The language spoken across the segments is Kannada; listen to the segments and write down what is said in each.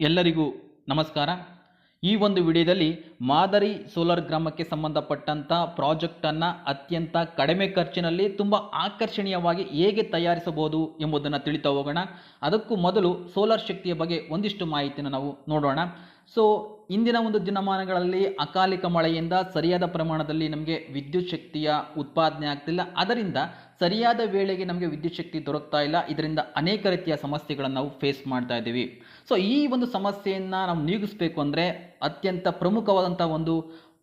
ಎಲ್ಲರಿಗೂ ನಮಸ್ಕಾರ. ಈ ಒಂದು ವಿಡಿಯೋದಲ್ಲಿ ಮಾದರಿ ಸೋಲಾರ್ ಗ್ರಾಮಕ್ಕೆ ಸಂಬಂಧಪಟ್ಟಂಥ ಪ್ರಾಜೆಕ್ಟನ್ನು ಅತ್ಯಂತ ಕಡಿಮೆ ಖರ್ಚಿನಲ್ಲಿ ತುಂಬ ಆಕರ್ಷಣೀಯವಾಗಿ ಹೇಗೆ ತಯಾರಿಸಬಹುದು ಎಂಬುದನ್ನು ತಿಳಿತಾ ಹೋಗೋಣ. ಅದಕ್ಕೂ ಮೊದಲು ಸೋಲಾರ್ ಶಕ್ತಿಯ ಬಗ್ಗೆ ಒಂದಿಷ್ಟು ಮಾಹಿತಿಯನ್ನು ನಾವು ನೋಡೋಣ. ಸೊ ಇಂದಿನ ಒಂದು ದಿನಮಾನಗಳಲ್ಲಿ ಅಕಾಲಿಕ ಮಳೆಯಿಂದ ಸರಿಯಾದ ಪ್ರಮಾಣದಲ್ಲಿ ನಮಗೆ ವಿದ್ಯುತ್ ಶಕ್ತಿಯ ಉತ್ಪಾದನೆ ಆಗ್ತಿಲ್ಲ. ಅದರಿಂದ ಸರಿಯಾದ ವೇಳೆಗೆ ನಮಗೆ ವಿದ್ಯುತ್ ಶಕ್ತಿ ದೊರಕ್ತಾ ಇಲ್ಲ. ಇದರಿಂದ ಅನೇಕ ರೀತಿಯ ಸಮಸ್ಯೆಗಳನ್ನು ನಾವು ಫೇಸ್ ಮಾಡ್ತಾ ಇದ್ದೀವಿ. ಸೊ ಈ ಒಂದು ಸಮಸ್ಯೆಯನ್ನು ನಾವು ನೀಗಿಸಬೇಕು ಅಂದರೆ ಅತ್ಯಂತ ಪ್ರಮುಖವಾದಂಥ ಒಂದು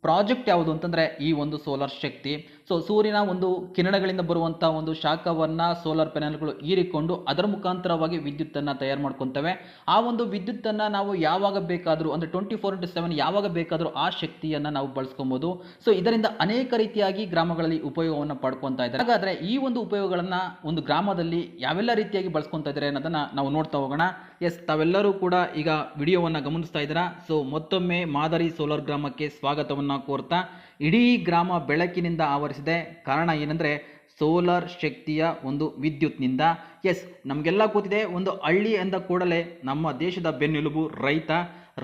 ಪ್ರಾಜೆಕ್ಟ್ ಯಾವುದು ಅಂತಂದರೆ ಈ ಒಂದು ಸೋಲಾರ್ ಶಕ್ತಿ. ಸೊ ಸೂರ್ಯನ ಒಂದು ಕಿರಣಗಳಿಂದ ಬರುವಂಥ ಒಂದು ಶಾಖವನ್ನು ಸೋಲಾರ್ ಪ್ಯಾನೆಲ್ಗಳು ಹೀರಿಕೊಂಡು ಅದರ ಮುಖಾಂತರವಾಗಿ ವಿದ್ಯುತ್ತನ್ನು ತಯಾರು ಮಾಡ್ಕೊತವೆ. ಆ ಒಂದು ವಿದ್ಯುತ್ತನ್ನು ನಾವು ಯಾವಾಗ ಬೇಕಾದರೂ ಅಂದರೆ ಟ್ವೆಂಟಿ ಫೋರ್ ಇಂಟು ಸೆವೆನ್ ಯಾವಾಗ ಬೇಕಾದರೂ ಆ ಶಕ್ತಿಯನ್ನು ನಾವು ಬಳಸ್ಕೊಬೋದು. ಸೊ ಇದರಿಂದ ಅನೇಕ ರೀತಿಯಾಗಿ ಗ್ರಾಮಗಳಲ್ಲಿ ಉಪಯೋಗವನ್ನು ಪಡ್ಕೊತಾ ಇದ್ದಾರೆ. ಹಾಗಾದರೆ ಈ ಒಂದು ಉಪಯೋಗಗಳನ್ನು ಒಂದು ಗ್ರಾಮದಲ್ಲಿ ಯಾವೆಲ್ಲ ರೀತಿಯಾಗಿ ಬಳಸ್ಕೊತಾ ಇದ್ದಾರೆ ಅನ್ನೋದನ್ನು ನಾವು ನೋಡ್ತಾ ಹೋಗೋಣ. ಎಸ್ ತಾವೆಲ್ಲರೂ ಕೂಡ ಈಗ ವಿಡಿಯೋವನ್ನು ಗಮನಿಸ್ತಾ ಇದ್ದೀರಾ? ಸೊ ಮತ್ತೊಮ್ಮೆ ಮಾದರಿ ಸೋಲಾರ್ ಗ್ರಾಮಕ್ಕೆ ಸ್ವಾಗತವನ್ನು ಕೋರ್ತಾ ಇಡೀ ಗ್ರಾಮ ಬೆಳಕಿನಿಂದ ಆವರಿಸಿದೆ. ಕಾರಣ ಏನಂದರೆ ಸೋಲಾರ್ ಶಕ್ತಿಯ ಒಂದು ವಿದ್ಯುತ್ನಿಂದ. ಎಸ್, ನಮಗೆಲ್ಲ ಗೊತ್ತಿದೆ, ಒಂದು ಹಳ್ಳಿ ಎಂದ ಕೂಡಲೇ ನಮ್ಮ ದೇಶದ ಬೆನ್ನೆಲುಬು ರೈತ.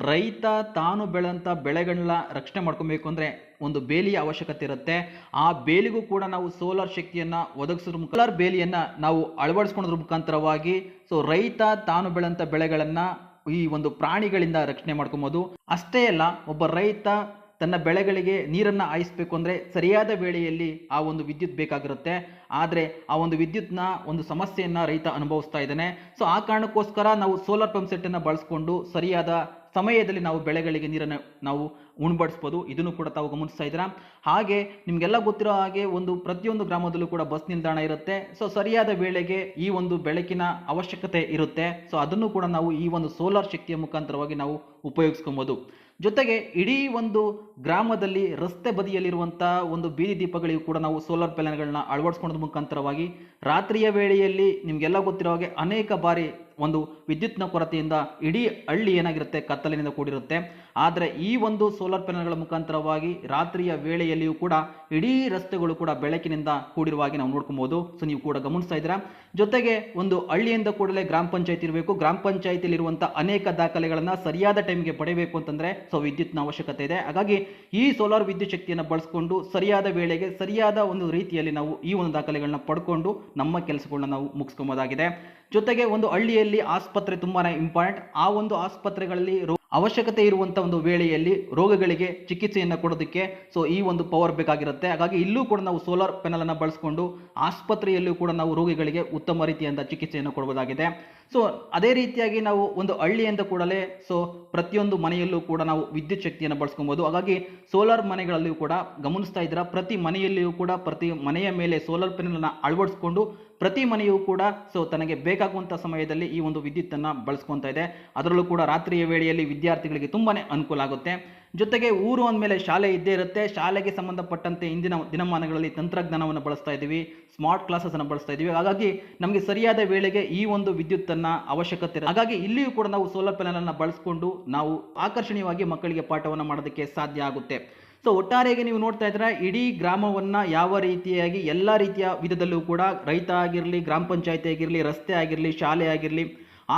ರೈತ ತಾನು ಬೆಳೆದಂಥ ಬೆಳೆಗಳನ್ನ ರಕ್ಷಣೆ ಮಾಡ್ಕೊಬೇಕು ಅಂದರೆ ಒಂದು ಬೇಲಿಯ ಅವಶ್ಯಕತೆ ಇರುತ್ತೆ. ಆ ಬೇಲಿಗೂ ಕೂಡ ನಾವು ಸೋಲಾರ್ ಶಕ್ತಿಯನ್ನು ಒದಗಿಸೋದ್ರ ಸೋಲಾರ್ ಬೇಲಿಯನ್ನು ನಾವು ಅಳವಡಿಸ್ಕೊಳೋದ್ರ ಮುಖಾಂತರವಾಗಿ ಸೊ ರೈತ ತಾನು ಬೆಳೆದಂಥ ಬೆಳೆಗಳನ್ನು ಈ ಒಂದು ಪ್ರಾಣಿಗಳಿಂದ ರಕ್ಷಣೆ ಮಾಡ್ಕೊಬೋದು. ಅಷ್ಟೇ ಅಲ್ಲ, ಒಬ್ಬ ರೈತ ತನ್ನ ಬೆಳೆಗಳಿಗೆ ನೀರನ್ನು ಹಾಯಿಸಬೇಕು ಅಂದರೆ ಸರಿಯಾದ ವೇಳೆಯಲ್ಲಿ ಆ ಒಂದು ವಿದ್ಯುತ್ ಬೇಕಾಗಿರುತ್ತೆ. ಆದರೆ ಆ ಒಂದು ವಿದ್ಯುತ್ನ ಒಂದು ಸಮಸ್ಯೆಯನ್ನು ರೈತ ಅನುಭವಿಸ್ತಾ ಇದ್ದಾನೆ. ಸೊ ಆ ಕಾರಣಕ್ಕೋಸ್ಕರ ನಾವು ಸೋಲಾರ್ ಪಂಪ್ ಸೆಟ್ಟನ್ನು ಬಳಸ್ಕೊಂಡು ಸರಿಯಾದ ಸಮಯದಲ್ಲಿ ನಾವು ಬೆಳೆಗಳಿಗೆ ನೀರನ್ನು ನಾವು ಉಣ್ಬಡಿಸ್ಬೋದು. ಇದನ್ನು ಕೂಡ ತಾವು ಗಮನಿಸ್ತಾ ಇದ್ದೀರಾ? ಹಾಗೆ ನಿಮಗೆಲ್ಲ ಗೊತ್ತಿರೋ ಹಾಗೆ ಒಂದು ಪ್ರತಿಯೊಂದು ಗ್ರಾಮದಲ್ಲೂ ಕೂಡ ಬಸ್ ನಿಲ್ದಾಣ ಇರುತ್ತೆ. ಸೊ ಸರಿಯಾದ ವೇಳೆಗೆ ಈ ಒಂದು ಬೆಳಕಿನ ಅವಶ್ಯಕತೆ ಇರುತ್ತೆ. ಸೊ ಅದನ್ನು ಕೂಡ ನಾವು ಈ ಒಂದು ಸೋಲಾರ್ ಶಕ್ತಿಯ ಮುಖಾಂತರವಾಗಿ ನಾವು ಉಪಯೋಗಿಸ್ಕೊಬೋದು. ಜೊತೆಗೆ ಇಡೀ ಒಂದು ಗ್ರಾಮದಲ್ಲಿ ರಸ್ತೆ ಬದಿಯಲ್ಲಿರುವಂಥ ಒಂದು ಬೀದಿ ದೀಪಗಳಿಗೂ ಕೂಡ ನಾವು ಸೋಲಾರ್ ಪ್ಯಾನೆಲ್ಗಳನ್ನ ಅಳವಡಿಸ್ಕೊಳ್ಳೋದ್ರ ಮುಖಾಂತರವಾಗಿ ರಾತ್ರಿಯ ವೇಳೆಯಲ್ಲಿ ನಿಮಗೆಲ್ಲ ಗೊತ್ತಿರೋ ಹಾಗೆ ಅನೇಕ ಬಾರಿ ಒಂದು ವಿದ್ಯುತ್ನ ಕೊರತೆಯಿಂದ ಇಡೀ ಹಳ್ಳಿ ಏನಾಗಿರುತ್ತೆ, ಕತ್ತಲಿನಿಂದ ಕೂಡಿರುತ್ತೆ. ಆದರೆ ಈ ಒಂದು ಸೋಲಾರ್ ಪ್ಯಾನಲ್ಗಳ ಮುಖಾಂತರವಾಗಿ ರಾತ್ರಿಯ ವೇಳೆಯಲ್ಲಿಯೂ ಕೂಡ ಇಡೀ ರಸ್ತೆಗಳು ಕೂಡ ಬೆಳಕಿನಿಂದ ಕೂಡಿರುವ ಹಾಗೆ ನಾವು ನೋಡ್ಕೊಬೋದು. ಸೊ ನೀವು ಕೂಡ ಗಮನಿಸ್ತಾ ಇದ್ದೀರಾ? ಜೊತೆಗೆ ಒಂದು ಹಳ್ಳಿಯಿಂದ ಕೂಡಲೇ ಗ್ರಾಮ ಪಂಚಾಯತಿ ಇರಬೇಕು. ಗ್ರಾಮ ಪಂಚಾಯತಿಲಿರುವಂಥ ಅನೇಕ ದಾಖಲೆಗಳನ್ನು ಸರಿಯಾದ ಟೈಮ್ಗೆ ಪಡೆಯಬೇಕು ಅಂತಂದರೆ ಸೊ, ವಿದ್ಯುತ್ನ ಅವಶ್ಯಕತೆ ಇದೆ. ಹಾಗಾಗಿ ಈ ಸೋಲಾರ್ ವಿದ್ಯುತ್ ಶಕ್ತಿಯನ್ನು ಬಳಸ್ಕೊಂಡು ಸರಿಯಾದ ವೇಳೆಗೆ ಸರಿಯಾದ ಒಂದು ರೀತಿಯಲ್ಲಿ ನಾವು ಈ ಒಂದು ದಾಖಲೆಗಳನ್ನ ಪಡ್ಕೊಂಡು ನಮ್ಮ ಕೆಲಸಗಳನ್ನ ನಾವು ಮುಗಿಸ್ಕೊಬೋದಾಗಿದೆ. ಜೊತೆಗೆ ಒಂದು ಹಳ್ಳಿಯಲ್ಲಿ ಆಸ್ಪತ್ರೆ ತುಂಬಾ ಇಂಪಾರ್ಟೆಂಟ್. ಆ ಒಂದು ಆಸ್ಪತ್ರೆಗಳಲ್ಲಿ ಅವಶ್ಯಕತೆ ಇರುವಂಥ ಒಂದು ವೇಳೆಯಲ್ಲಿ ರೋಗಗಳಿಗೆ ಚಿಕಿತ್ಸೆಯನ್ನು ಕೊಡೋದಕ್ಕೆ ಸೊ ಈ ಒಂದು ಪವರ್ ಬೇಕಾಗಿರುತ್ತೆ. ಹಾಗಾಗಿ ಇಲ್ಲೂ ಕೂಡ ನಾವು ಸೋಲಾರ್ ಪೆನಲನ್ನು ಬಳಸ್ಕೊಂಡು ಆಸ್ಪತ್ರೆಯಲ್ಲೂ ಕೂಡ ನಾವು ರೋಗಿಗಳಿಗೆ ಉತ್ತಮ ರೀತಿಯಿಂದ ಚಿಕಿತ್ಸೆಯನ್ನು ಕೊಡಬಹುದಾಗಿದೆ. ಸೊ ಅದೇ ರೀತಿಯಾಗಿ ನಾವು ಒಂದು ಹಳ್ಳಿಯಿಂದ ಕೂಡಲೇ ಸೊ ಪ್ರತಿಯೊಂದು ಮನೆಯಲ್ಲೂ ಕೂಡ ನಾವು ವಿದ್ಯುತ್ ಶಕ್ತಿಯನ್ನು ಬಳಸ್ಕೊಬೋದು. ಹಾಗಾಗಿ ಸೋಲಾರ್ ಮನೆಗಳಲ್ಲಿಯೂ ಕೂಡ ಗಮನಿಸ್ತಾ ಇದ್ದೀರಾ? ಪ್ರತಿ ಮನೆಯಲ್ಲಿಯೂ ಕೂಡ ಪ್ರತಿ ಮನೆಯ ಮೇಲೆ ಸೋಲಾರ್ ಪೆನಲನ್ನು ಅಳವಡಿಸ್ಕೊಂಡು ಪ್ರತಿ ಮನೆಯೂ ಕೂಡ ಸೊ ತನಗೆ ಬೇಕಾಗುವಂಥ ಸಮಯದಲ್ಲಿ ಈ ಒಂದು ವಿದ್ಯುತ್ತನ್ನು ಬಳಸ್ಕೊತಾ ಇದೆ. ಅದರಲ್ಲೂ ಕೂಡ ರಾತ್ರಿಯ ವೇಳೆಯಲ್ಲಿ ವಿದ್ಯಾರ್ಥಿಗಳಿಗೆ ತುಂಬಾ ಅನುಕೂಲ ಆಗುತ್ತೆ. ಜೊತೆಗೆ ಊರು ಅಂದಮೇಲೆ ಶಾಲೆ ಇದ್ದೇ ಇರುತ್ತೆ. ಶಾಲೆಗೆ ಸಂಬಂಧಪಟ್ಟಂತೆ ಇಂದಿನ ದಿನಮಾನಗಳಲ್ಲಿ ತಂತ್ರಜ್ಞಾನವನ್ನು ಬಳಸ್ತಾ ಇದ್ದೀವಿ. ಸ್ಮಾರ್ಟ್ ಕ್ಲಾಸಸನ್ನು ಬಳಸ್ತಾ ಇದ್ದೀವಿ. ಹಾಗಾಗಿ ನಮಗೆ ಸರಿಯಾದ ವೇಳೆಗೆ ಈ ಒಂದು ವಿದ್ಯುತ್ತನ್ನು ಅವಶ್ಯಕತೆ ಹಾಗಾಗಿ ಇಲ್ಲಿಯೂ ಕೂಡ ನಾವು ಸೋಲಾರ್ ಪ್ಯಾನಲನ್ನು ಬಳಸ್ಕೊಂಡು ನಾವು ಆಕರ್ಷಣೀಯವಾಗಿ ಮಕ್ಕಳಿಗೆ ಪಾಠವನ್ನು ಮಾಡೋದಕ್ಕೆ ಸಾಧ್ಯ ಆಗುತ್ತೆ. ಸೊ ಒಟ್ಟಾರೆಯಾಗಿ ನೀವು ನೋಡ್ತಾ ಇದ್ದೀರಾ, ಇಡೀ ಗ್ರಾಮವನ್ನು ಯಾವ ರೀತಿಯಾಗಿ ಎಲ್ಲ ರೀತಿಯ ವಿಧದಲ್ಲೂ ಕೂಡ ರೈತ ಆಗಿರಲಿ, ಗ್ರಾಮ ಪಂಚಾಯತಿ ಆಗಿರಲಿ, ರಸ್ತೆ ಆಗಿರಲಿ, ಶಾಲೆ ಆಗಿರಲಿ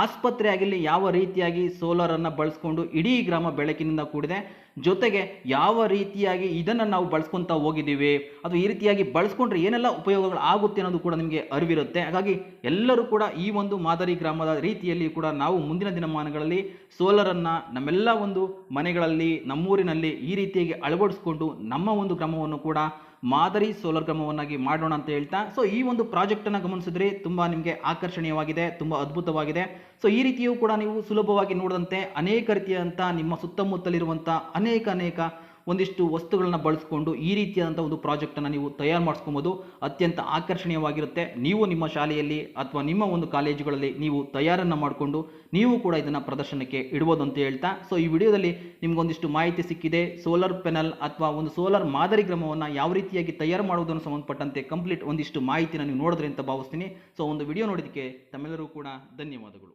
ಆಸ್ಪತ್ರೆ ಆಗಿರಲಿ, ಯಾವ ರೀತಿಯಾಗಿ ಸೋಲಾರನ್ನು ಬಳಸ್ಕೊಂಡು ಇಡೀ ಗ್ರಾಮ ಬೆಳಕಿನಿಂದ ಕೂಡಿದೆ. ಜೊತೆಗೆ ಯಾವ ರೀತಿಯಾಗಿ ಇದನ್ನು ನಾವು ಬಳಸ್ಕೊತಾ ಹೋಗಿದ್ದೀವಿ, ಅದು ಈ ರೀತಿಯಾಗಿ ಬಳಸ್ಕೊಂಡ್ರೆ ಏನೆಲ್ಲ ಉಪಯೋಗಗಳು ಆಗುತ್ತೆ ಅನ್ನೋದು ಕೂಡ ನಿಮಗೆ ಅರಿವಿರುತ್ತೆ. ಹಾಗಾಗಿ ಎಲ್ಲರೂ ಕೂಡ ಈ ಒಂದು ಮಾದರಿ ಗ್ರಾಮದ ರೀತಿಯಲ್ಲಿ ಕೂಡ ನಾವು ಮುಂದಿನ ದಿನಮಾನಗಳಲ್ಲಿ ಸೋಲಾರನ್ನು ನಮ್ಮೆಲ್ಲ ಒಂದು ಮನೆಗಳಲ್ಲಿ, ನಮ್ಮೂರಿನಲ್ಲಿ ಈ ರೀತಿಯಾಗಿ ಅಳವಡಿಸ್ಕೊಂಡು ನಮ್ಮ ಒಂದು ಗ್ರಾಮವನ್ನು ಕೂಡ ಮಾದರಿ ಸೋಲಾರ್ ಗ್ರಾಮವನ್ನಾಗಿ ಮಾಡೋಣ ಅಂತ ಹೇಳ್ತಾ ಸೊ ಈ ಒಂದು ಪ್ರಾಜೆಕ್ಟನ್ನು ಗಮನಿಸಿದ್ರೆ ತುಂಬ ನಿಮಗೆ ಆಕರ್ಷಣೀಯವಾಗಿದೆ, ತುಂಬ ಅದ್ಭುತವಾಗಿದೆ. ಸೊ ಈ ರೀತಿಯೂ ಕೂಡ ನೀವು ಸುಲಭವಾಗಿ ನೋಡಿದಂತೆ ಅನೇಕ ರೀತಿಯಾದಂಥ ನಿಮ್ಮ ಸುತ್ತಮುತ್ತಲಿರುವಂಥ ಅನೇಕ ಅನೇಕ ಒಂದಿಷ್ಟು ವಸ್ತುಗಳನ್ನ ಬಳಸ್ಕೊಂಡು ಈ ರೀತಿಯಾದಂಥ ಒಂದು ಪ್ರಾಜೆಕ್ಟನ್ನು ನೀವು ತಯಾರು ಮಾಡಿಸ್ಕೊಬೋದು. ಅತ್ಯಂತ ಆಕರ್ಷಣೀಯವಾಗಿರುತ್ತೆ. ನೀವು ನಿಮ್ಮ ಶಾಲೆಯಲ್ಲಿ ಅಥವಾ ನಿಮ್ಮ ಒಂದು ಕಾಲೇಜುಗಳಲ್ಲಿ ನೀವು ತಯಾರನ್ನು ಮಾಡಿಕೊಂಡು ನೀವು ಕೂಡ ಇದನ್ನು ಪ್ರದರ್ಶನಕ್ಕೆ ಇಡ್ಬೋದು ಅಂತ ಹೇಳ್ತಾ. ಸೊ ಈ ವಿಡಿಯೋದಲ್ಲಿ ನಿಮ್ಗೊಂದಿಷ್ಟು ಮಾಹಿತಿ ಸಿಕ್ಕಿದೆ. ಸೋಲಾರ್ ಪೆನಲ್ ಅಥವಾ ಒಂದು ಸೋಲಾರ್ ಮಾದರಿ ಗ್ರಾಮವನ್ನು ಯಾವ ರೀತಿಯಾಗಿ ತಯಾರು ಮಾಡುವುದನ್ನು ಸಂಬಂಧಪಟ್ಟಂತೆ ಕಂಪ್ಲೀಟ್ ಒಂದಿಷ್ಟು ಮಾಹಿತಿನ ನೀವು ನೋಡಿದ್ರೆ ಅಂತ ಭಾವಿಸ್ತೀನಿ. ಸೊ ಒಂದು ವಿಡಿಯೋ ನೋಡೋದಕ್ಕೆ ತಮ್ಮೆಲ್ಲರೂ ಕೂಡ ಧನ್ಯವಾದಗಳು.